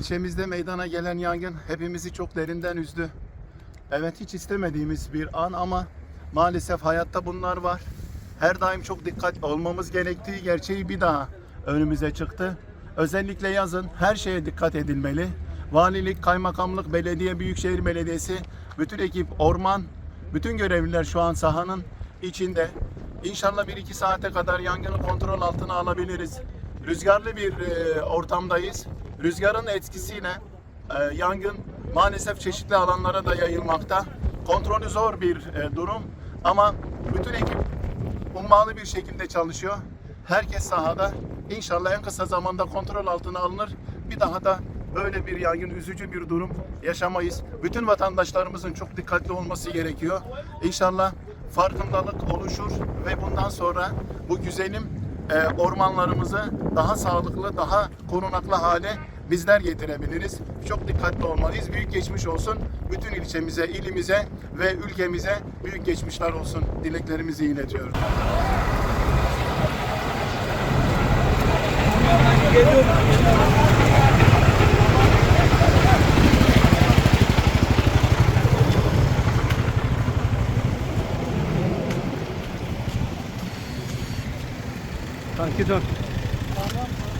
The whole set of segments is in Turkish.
İlçemizde meydana gelen yangın hepimizi çok derinden üzdü. Evet hiç istemediğimiz bir an ama maalesef hayatta bunlar var. Her daim çok dikkat olmamız gerektiği gerçeği bir daha önümüze çıktı. Özellikle yazın her şeye dikkat edilmeli. Valilik, kaymakamlık, belediye, büyükşehir belediyesi, bütün ekip, orman, bütün görevliler şu an sahanın içinde. İnşallah 1-2 saate kadar yangını kontrol altına alabiliriz. Rüzgarlı bir e, ortamdayız. Rüzgarın etkisiyle e, yangın maalesef çeşitli alanlara da yayılmakta. Kontrolü zor bir e, durum ama bütün ekip ummalı bir şekilde çalışıyor. Herkes sahada. İnşallah en kısa zamanda kontrol altına alınır. Bir daha da böyle bir yangın, üzücü bir durum yaşamayız. Bütün vatandaşlarımızın çok dikkatli olması gerekiyor. İnşallah farkındalık oluşur ve bundan sonra bu güzelim e, ormanlarımızı daha sağlıklı, daha korunaklı hale bizler getirebiliriz. Çok dikkatli olmalıyız. Büyük geçmiş olsun. Bütün ilçemize, ilimize ve ülkemize büyük geçmişler olsun. Dileklerimizi iletiyorum. Kanki dön. Gel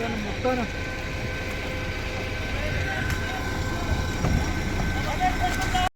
entrando en montana